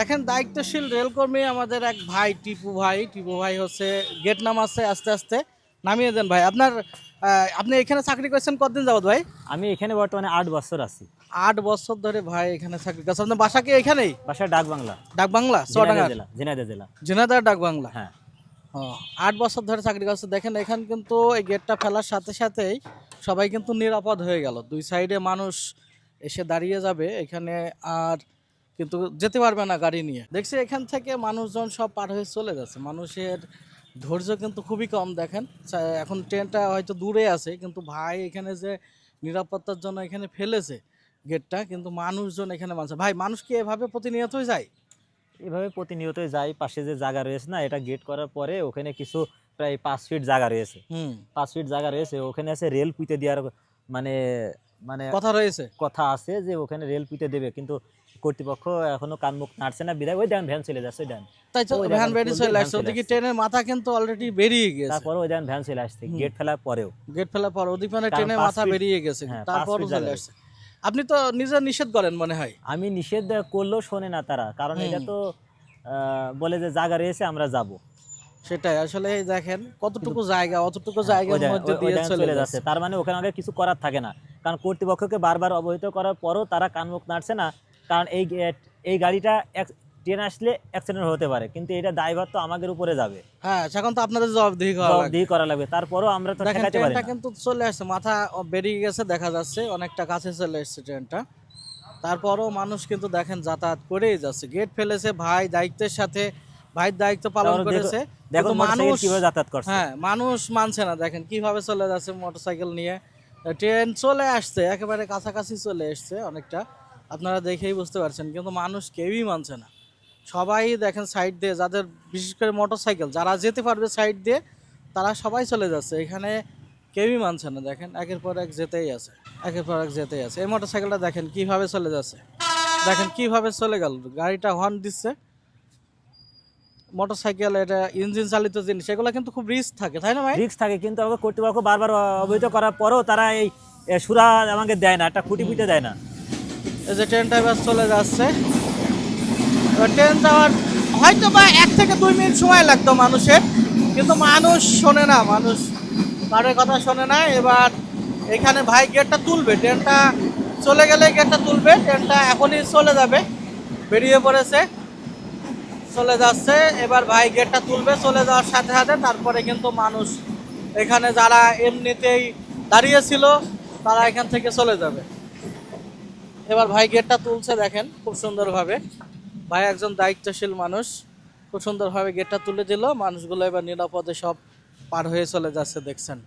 দেখেন দায়িত্বশীল রেলকর্মী আমাদের এক ভাই টিপু ভাই। টিপু ভাই হচ্ছে গেট নামাচ্ছে আস্তে আস্তে। নামিয়ে দেন ভাই। আপনার আপনি এখানে চাকরি করছেন কতদিন যাবত ভাই? আমি এখানে বর্তমানে আট বছর আছি। আট বছর ধরে ভাই এখানে চাকরি করছেন। আপনার বাসা কি এখানেই? বাসা ডাক বাংলা ডাক বাংলা জেলা ঝিনাইদহ জেলা। জেনাদার ডাক বাংলা হ্যাঁ। আট বছর ধরে চাকরি করছে। দেখেন এখানে কিন্তু এই গেটটা ফেলার সাথে সাথেই সবাই কিন্তু নিরাপদ হয়ে গেল। দুই সাইডে মানুষ এসে দাঁড়িয়ে যাবে। এখানে আর কিন্তু যেতে পারবে না গাড়ি নিয়ে। দেখছি এখান থেকে মানুষজন সব পার হয়ে চলে যাচ্ছে। মানুষের ধৈর্য কিন্তু খুবই কম দেখেন। এখন ট্রেনটা হয়তো দূরে আছে কিন্তু ভাই এখানে যে নিরাপত্তার জন্য এখানে ফেলেছে গেটটা কিন্তু মানুষজন এখানে মানছে। ভাই মানুষ কি এভাবে প্রতিনিয়তই যায়? এভাবে প্রতিনিয়তই যায়। পাশে যে জায়গা রয়েছে না এটা গেট করার পরে ওখানে কিছু প্রায় পাঁচ ফিট জায়গা রয়েছে। হুম। পাঁচ ফিট জায়গা রয়েছে। ওখানে আছে রেল পুঁতে দেওয়ার মানে মানে কথা রয়েছে। কথা আছে যে ওখানে রেল পুঁতে দেবে। কিন্তু কর্তৃপক্ষ এখনও কান মুখ নাড়ছে না বিদায় ওই দেন ভ্যান চলে যাচ্ছে ওই দেন। তাই তো ভ্যান বেরিয়ে চলে আসছে। ওদিকে ট্রেনের মাথা কিন্তু অলরেডি বেরিয়ে গেছে। তারপরে ওই দেন ভ্যান চলে আসছে গেট ফেলার পরেও। গেট ফেলার পর ওদিক মানে ট্রেনের মাথা বেরিয়ে গেছে। হ্যাঁ, ফিট চলে আসছে। আপনি তো নিজে নিষেধ করেন মনে হয়। আমি নিষেধ করলেও শোনে না তারা কারণ এটা তো বলে যে জায়গা রয়েছে আমরা যাব। সেটাই আসলে দেখেন কতটুকু জায়গা অতটুকু জায়গার মধ্যে দিয়ে চলে যাচ্ছে। তার মানে ওখানে আগে কিছু করার থাকে না কারণ কর্তৃপক্ষকে বারবার অবহিত করার পরও তারা কানমুখ নাড়ছে না কারণ এই এই গাড়িটা ট্রেন আসলে অ্যাক্সিডেন্ট হতে পারে কিন্তু এটা ড্রাইভার তো আমাদের উপরে যাবে। হ্যাঁ সেখন তো আপনাদের জবাবদিহি করা লাগবে। দিয়ে করা লাগবে তারপরও আমরা তো ঠেকাতে পারি না। কিন্তু চলে আসছে মাথা বেরিয়ে গেছে দেখা যাচ্ছে অনেকটা কাছে চলে এসছে ট্রেনটা। তারপরও মানুষ কিন্তু দেখেন যাতায়াত করেই যাচ্ছে গেট ফেলেছে ভাই দায়িত্বের সাথে ভাই দায়িত্ব পালন করেছে দেখো মানুষ মানুষ কীভাবে যাতায়াত করছে। হ্যাঁ মানুষ মানছে না দেখেন কীভাবে চলে যাচ্ছে মোটরসাইকেল নিয়ে। ট্রেন চলে আসছে একেবারে কাছাকাছি চলে এসছে অনেকটা। আপনারা দেখেই বুঝতে পারছেন, কিন্তু মানুষ কেউই মানছে না। সবাই দেখেন সাইড দিয়ে, যাদের বিশেষ করে মোটরসাইকেল যারা যেতে পারবে সাইড দিয়ে, তারা সবাই চলে যাচ্ছে। এখানে কেউই মানছে না। দেখেন, একের পর এক যেতেই আছে, একের পর এক যেতেই আছে। এই মোটরসাইকেলটা দেখেন, কীভাবে চলে যাচ্ছে। দেখেন, কীভাবে চলে গেল। গাড়িটা হর্ন দিচ্ছে। মোটরসাইকেল এটা ইঞ্জিন চালিত জিনিস, এগুলো কিন্তু খুব রিস্ক থাকে, তাই না ভাই? রিস্ক থাকে, কিন্তু আমাকে কর্তৃপক্ষ বারবার অবহিত করার পরেও তারা এই সুরা আমাকে দেয় না, একটা খুঁটি পুঁতে দেয় না। এই যে ট্রেনটা এবার চলে যাচ্ছে। ট্রেন যাওয়ার হয়তো বা এক থেকে দুই মিনিট সময় লাগতো মানুষের, কিন্তু মানুষ শোনে না, মানুষ কারোর কথা শোনে না। এবার এখানে ভাই গেটটা তুলবে ট্রেনটা চলে গেলে গেটটা তুলবে ট্রেনটা এখনই চলে যাবে, বেরিয়ে পড়েছে, চলে যাচ্ছে। এবার ভাই গেটটা তুলবে, চলে যাওয়ার সাথে সাথে তারপরে কিন্তু মানুষ এখানে যারা এমনিতেই দাঁড়িয়েছিল তারা এখান থেকে চলে যাবে। এবার ভাই গেটটা তুলছে দেখেন, খুব সুন্দরভাবে। ভাই একজন দায়িত্বশীল মানুষ, খুব সুন্দরভাবে গেটটা তুলে দিল। মানুষগুলো এবার নিরাপদে সব পার হয়ে চলে যাচ্ছে, দেখছেন।